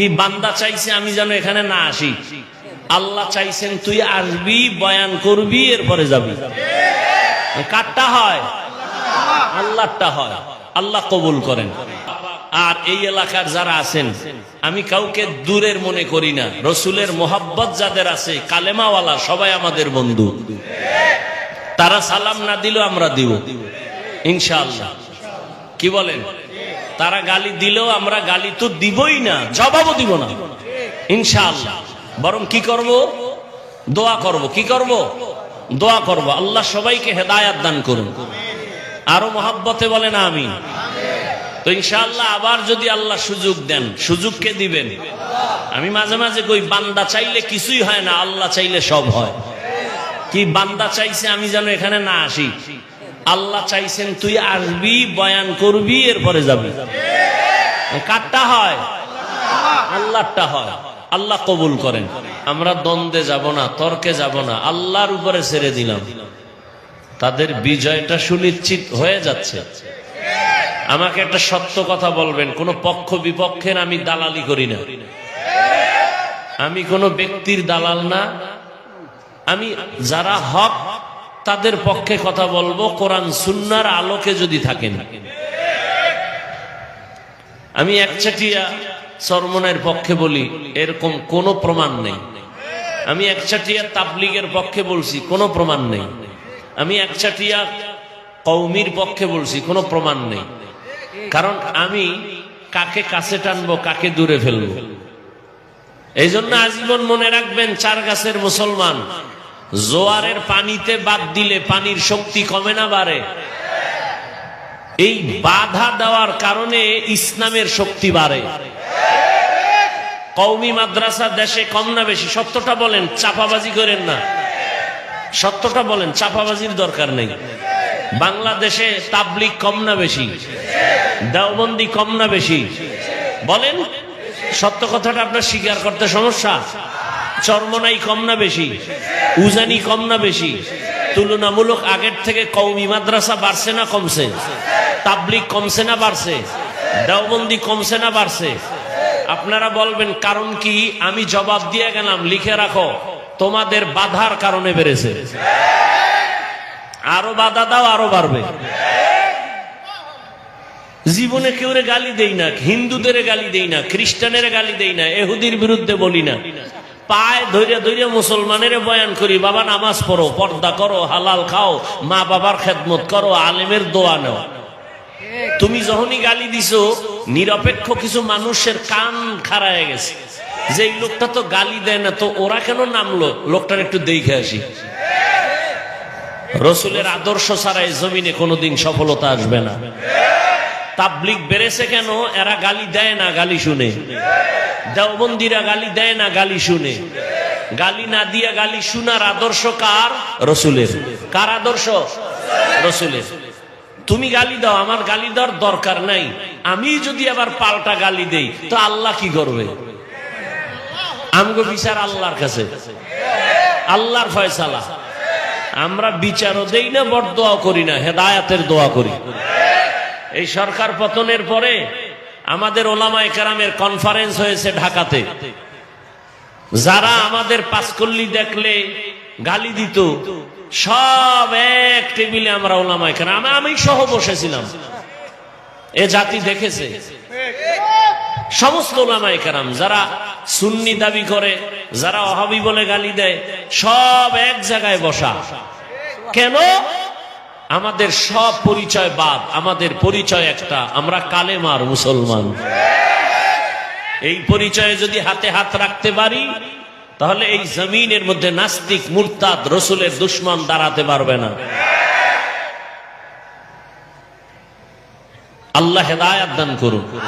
কি বান্দা চাইছে আমি যেন এখানে না আসি? আল্লাহ চাইছেন তুই আসবি, বয়ান করবি, এরপরে যাবি। কারটা হয়? আল্লাহটা হয়। আল্লাহ কবুল করেন। আর এই এলাকার যারা আছেন, আমি কাউকে দূরের মনে করি না। রসুলের মোহাব্বত যাদের আছে, কালেমাওয়ালা সবাই আমাদের বন্ধু। তারা সালাম না দিলেও আমরা দিব। ইনশাআল্লাহ। কি বলেন? তারা গালি দিলেও আমরা গালি তো দিবই না, জবাবও দিব না। ইনশাআল্লাহ। বরং কি করব? দোয়া করব। কি করব? দোয়া করব। আল্লাহ সবাইকে হেদায়াত দান করুন। আরও মহাব্বতে বলেন আমি তো ইনশাআল্লাহ আবার যদি আল্লাহ সুযোগ দেন, সুযোগকে দিবেন। আমি মাঝে মাঝে কই, বান্দা চাইলে কিছুই হয় না, আল্লাহ চাইলে সব হয়। কি বান্দা চাইছে আমি যেন এখানে না আসি? আল্লাহ চাইছেন তুই আসবি, বয়ান করবি, এরপরে যাবি। কারটা হয়? আল্লাহটা হয়। আল্লাহ কবুল করেন। আমরা দ্বন্দ্বে যাব না, তর্কে যাব না। আল্লাহর উপরে ছেড়ে দিলাম। তাদের বিজয়টা সুনিশ্চিত হয়ে যাচ্ছে। আমাকে একটা সত্য কথা বলবেন, কোন পক্ষ বিপক্ষের আমি দালালি করি না। আমি কোনো ব্যক্তির দালাল না। আমি যারা হক তাদের পক্ষে কথা বলব, কোরআন সুন্নার আলোকে যদি থাকেন। আমি একচাটিয়া সরমনের পক্ষে বলি, এরকম কোনো প্রমাণ নেই। আমি একচাটিয়া তাবলিগের পক্ষে বলছি, কোনো প্রমাণ নেই। আমি একচাটিয়া কৌমির পক্ষে বলছি, কোনো প্রমাণ নেই। কারণ আমি কাকে কাছে টানবো, কাকে দূরে ফেলব। এই জন্য আজীবন মনে রাখবেন, চার গাছের মুসলমান। জোয়ারের পানিতে বাদ দিলে পানির শক্তি কমে না বাড়ে। এই বাধা দেওয়ার কারণে ইসলামের শক্তি বাড়ে। কৌমি মাদ্রাসা দেশে কম না বেশি, সত্যটা বলেন, চাপাবাজি করেন না। সত্যটা বলেন, চাপাবাজির দরকার নেই। বাংলাদেশে তাবলিক কম না বেশি, দেওবন্দি কম না বেশি। বলেন, সত্য কথাটা আপনার স্বীকার করতে সমস্যা? চর্মনাই কম না বেশি, উজানি কম না বেশি। তুলনামূলক আগের থেকে কৌমি মাদ্রাসা বাড়ছে না কমছে তাবলিক কমছে না বাড়ছে, দেওবন্দি কমছে না বাড়ছে। আপনারা বলবেন, কারণ কি? আমি জবাব দিয়ে গেলাম, লিখে রাখো, তোমাদের বাধার কারণে বেড়েছে। আরও বাধা দাও, আরও বাড়বে। জীবনে কেউ গালি দেই না, হিন্দুদের গালি দেই না, খ্রিস্টানের গালি দেই না, এহুদির বিরুদ্ধে বলি না। পায়, ধৈর্য ধৈর্য মুসলমানের বয়ান করি, বাবা, নামাজ পড়ো, পর্দা করো, হালাল খাও, মা বাবার খেদমত করো, আলেমের দোয়া নেও। তুমি যখনই গালি দিছো, নিরপেক্ষ কিছু মানুষের কান খাড়ায় গেছে। যে লোকটা তো গালি দেয় না, তো ওরা কেন নামলো? লোকটার একটু দেখে আসি। রসুলের আদর্শ ছাড়া এই জমিনে কোনোদিন সফলতা আসবে না। তাবলিক বেড়েছে কেন? এরা গালি দেয় না, গালি শুনে। দেওবন্দিরা গালি দেয় না, গালি শুনে। গালি না দিয়া গালি শোনার আদর্শ কার? রসুলের। কার আদর্শ? রসুলের। তুমি গালি দাও, আমার গালি দেওয়ার দরকার নাই। আমি যদি আবার পাল্টা গালি দেই, তো আল্লাহ কি করবে? আমগো বিচার আল্লাহর কাছে। আল্লাহর ফয়সালা। আমরা বিচারও দেই না বড় দোয়া করি না, হেদায়াতের দোয়া করি। এই সরকার পতনের পরে আমাদের ওলামা একরামের কনফারেন্স হয়েছে ঢাকাতে। যারা আমাদের পাঁচকল্লি দেখলে গালি দিত, সব এক টেবিলে আমরা ওলামা একরাম আমি সহ বসেছিলাম। এ জাতি দেখেছে। সমস্ত ওলামা একরাম যারা সুন্নি দাবি করে, যারা অহাবি বলে গালি দেয়, সব এক জায়গায় বসা। কেন? আমাদের সব পরিচয় বাদ, আমাদের পরিচয় একটা। আমরা কালেমার মুসলমান। এই পরিচয়ে যদি হাতে হাত রাখতে পারি, তাহলে এই জমিনের মধ্যে নাস্তিক, মুরতাদ, রসুলের দুশ্মন দাঁড়াতে পারবে না। আল্লাহ হেদায়াত দান করুন।